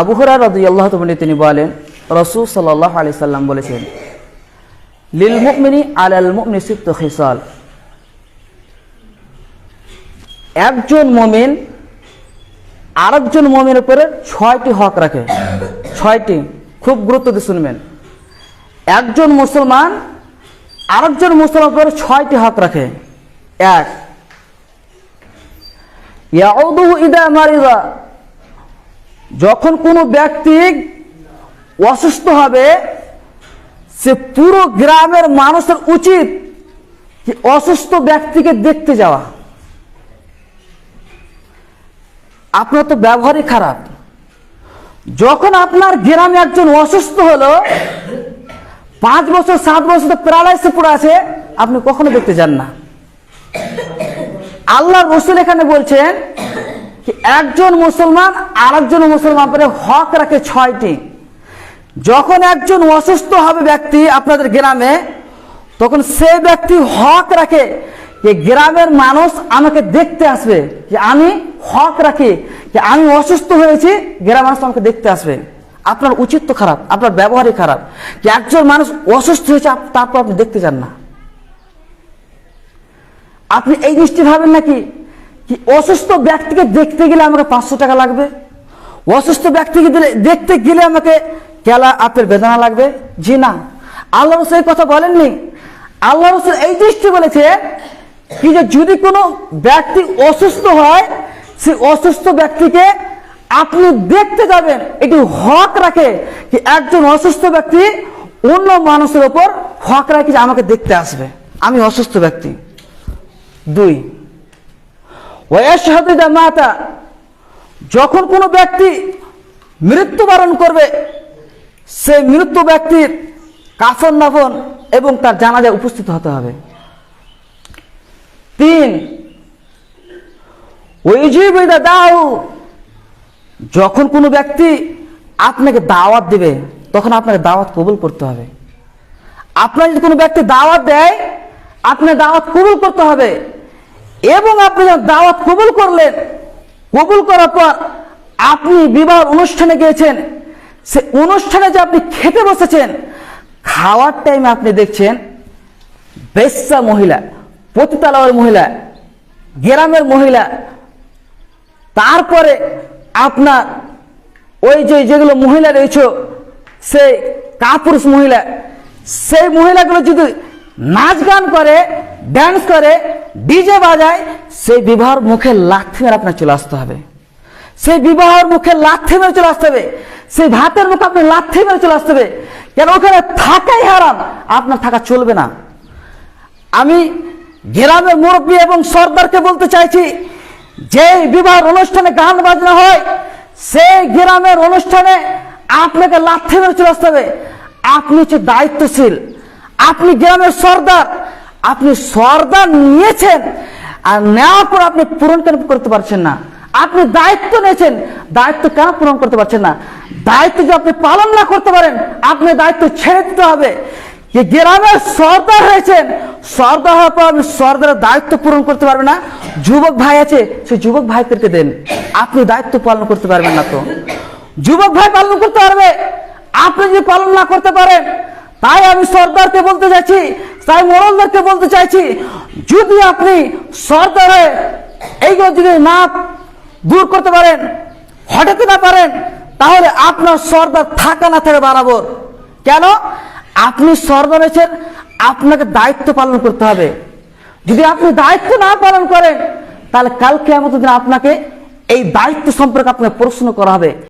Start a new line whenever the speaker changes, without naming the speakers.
আবু হুরার রদি আল্লাহ তিনি বলেন, রসুল সাল্লাহ আলি সাল্লাম বলেছেন, লিল মুকমিনী আল মুকমিনী সিপ্ত খিসাল। একজন মমিন আরেকজন মমিনের উপরে ছয়টি হক রাখে, ছয়টি, খুব গুরুত্ব দিয়ে শুনবেন। একজন মুসলমান আরেকজন মুসলমান উপরে ছয়টি হক রাখে। এক, ইয়াউদুহু ইদা মারিদা। যখন কোনো ব্যক্তি অসুস্থ হবে, সে পুরো গ্রামের মানুষের উচিত অসুস্থ ব্যক্তিকে দেখতে যাওয়া। আপনার তো ব্যবহারই খারাপ। যখন আপনার গ্রামে একজন অসুস্থ হলো, পাঁচ বছর, সাত বছর তো প্যারালাইসে পড়ে আছে, আপনি কখনো দেখতে যান না। আল্লাহ রসুল এখানে বলছেন একজন মুসলমান আর একজন মুসলমান পরে হক রাখে ছয়টি। যখন একজন অসুস্থ হবে ব্যক্তি আপনাদের গ্রামে, তখন সে ব্যক্তি হক রাখে যে গ্রামের মানুষ আমাকে দেখতে আসবে, যে আমি হক রাখি, যে আমি অসুস্থ হয়েছি, গ্রামের মানুষ আমাকে দেখতে আসবে। আপনার উচিত তো খারাপ, আপনার ব্যবহারই খারাপ। যে একজন মানুষ অসুস্থ হয়েছে তারপর আপনি দেখতে চান না। আপনি এই জিনিসটি ভাবেন নাকি কি অসুস্থ ব্যক্তিকে দেখতে গেলে আমাকে পাঁচশো টাকা লাগবে? অসুস্থ ব্যক্তিকে দিলে দেখতে গেলে আমাকে কেলা আপেল বেদনা লাগবে? জি না। আল্লাহ রসুল কথা বলেননি। আল্লাহ রসুল এই জিনিসটি বলেছে কি যে যদি কোনো ব্যক্তি অসুস্থ হয়, সে অসুস্থ ব্যক্তিকে আপনি দেখতে যাবেন। এটি হক রাখে কি একজন অসুস্থ ব্যক্তি অন্য মানুষের ওপর হক রাখে যে আমাকে দেখতে আসবে। আমি অসুস্থ ব্যক্তি। দুই ওয়াশহাদুদা মাতা, যখন কোনো ব্যক্তি মৃত্যুবরণ করবে, সে মৃত্যু ব্যক্তির কাফন নাফন এবং তার জানাজায় উপস্থিত হতে হবে। তিন ওইজিবিদা দাও যখন কোনো ব্যক্তি আপনাকে দাওয়াত দেবে, তখন আপনাকে দাওয়াত কবুল করতে হবে। আপনার যদি কোনো ব্যক্তি দাওয়াত দেয় আপনি দাওয়াত কবুল করতে হবে। এবং আপনি যখন দাওয়াত কবুল করলেন, কবুল করার পর আপনি বিবাহ অনুষ্ঠানে গিয়েছেন, সে অনুষ্ঠানে যে আপনি খেতে বসেছেন, খাওয়ার টাইমে আপনি দেখছেন, বেশ্যা মহিলা, পতিতালয়ের মহিলা, গ্রামের মহিলা, তারপরে আপনার ওই যে যেগুলো মহিলা রয়েছে সেই কাপুরুষ মহিলা, সেই মহিলাগুলো যদি নাচ গান করে ড্যান্স করে ডিজে বাজায়, সেই বিবাহর মুখে লাথি মেরে আপনার চলে আসতে হবে। সেই বিবাহের মুখে লাথি মেরে চলে আসতে হবে। সেই ভাতের মুখে আপনি লাথি মেরে চলে আসতে হবে। কেন ওখানে থাকাই হারাম? আপনার থাকা চলবে না। আমি গ্রামের মুরব্বী এবং সর্দারকে বলতে চাইছি যে বিবাহ অনুষ্ঠানে গান বাজনা হয়, সেই গ্রামের অনুষ্ঠানে আপনাকে লাথি মেরে চলে আসতে হবে। আপনি হচ্ছে দায়িত্বশীল। আপনি গ্রামের সর্দার। আপনি সর্দার নিয়েছেন আর নেওয়ার পর আপনি পূরণ কেন করতে পারছেন না? আপনি দায়িত্ব নিয়েছেন, দায়িত্ব কেন পূরণ করতে পারছেন না? দায়িত্ব যদি আপনি পালন না করতে পারেন আপনি দায়িত্ব ছেড়ে দিতে হবে। যে গ্রামের সর্দার হয়েছেন, সর্দার হওয়ার পর আপনি সর্দারের দায়িত্ব পূরণ করতে পারবেন না। যুবক ভাই আছে, সেই যুবক ভাইদেরকে দেন। আপনি দায়িত্ব পালন করতে পারবেন না তো। যুবক ভাই পালন করতে পারবে। আপনি যদি পালন না করতে পারেন, তাই আমি সর্দারকে বলতে চাইছি তাই মোড়লদেরকে বলতে চাইছি, যদি আপনি সর্দার হয়ে এইগুলো যদি না দূর করতে পারেন, হটাতে না পারেন, তাহলে আপনার সর্দার থাকা না থাকে বরাবর কেন? আপনি সর্দার হয়েছেন, আপনাকে দায়িত্ব পালন করতে হবে। যদি আপনি দায়িত্ব না পালন করেন, তাহলে কালকে আমাদের আপনাকে এই দায়িত্ব সম্পর্কে আপনাকে প্রশ্ন করা হবে।